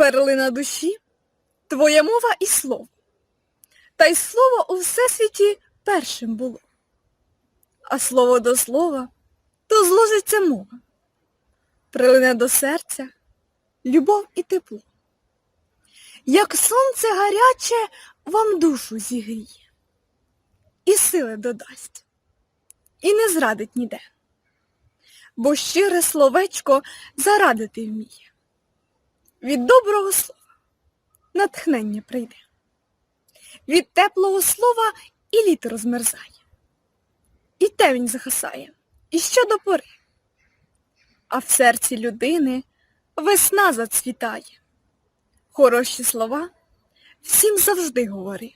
перлина душі, твоя мова і слово. Та й слово у всесвіті першим було. А слово до слова, то зложиться мова. Прилине до серця любов і тепло. Як сонце гаряче вам душу зігріє, і сили додасть, і не зрадить ніде, бо щире словечко зарадити вміє. Від доброго слова натхнення прийде, від теплого слова і літ розмерзає, і темінь захасає, і що до пори. А в серці людини весна зацвітає. Хороші слова всім завжди говори.